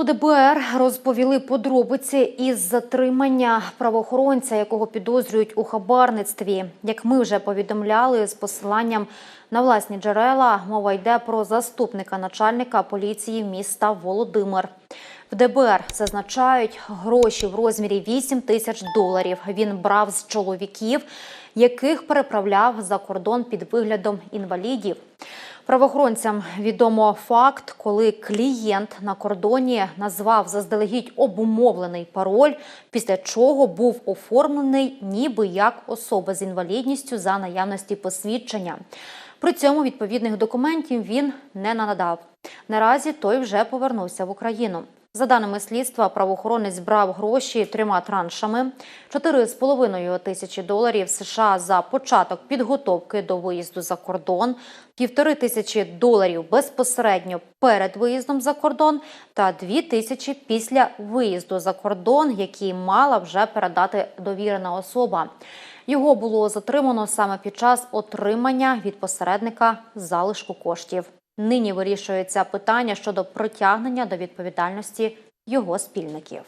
У ДБР розповіли подробиці із затримання правоохоронця, якого підозрюють у хабарництві. Як ми вже повідомляли з посиланням на власні джерела, мова йде про заступника начальника поліції міста Володимир. В ДБР зазначають гроші в розмірі 8 тисяч доларів. Він брав з чоловіків, яких переправляв за кордон під виглядом інвалідів. Правоохоронцям відомо факт, коли клієнт на кордоні назвав заздалегідь обумовлений пароль, після чого був оформлений ніби як особа з інвалідністю за наявності посвідчення. При цьому відповідних документів він не надав. Наразі той вже повернувся в Україну. За даними слідства, правоохоронець брав гроші трьома траншами: 4,5 тисячі доларів США за початок підготовки до виїзду за кордон, півтори тисячі доларів безпосередньо перед виїздом за кордон та дві тисячі після виїзду за кордон, які мала вже передати довірена особа. Його було затримано саме під час отримання від посередника залишку коштів. Нині вирішується питання щодо притягнення до відповідальності його спільників.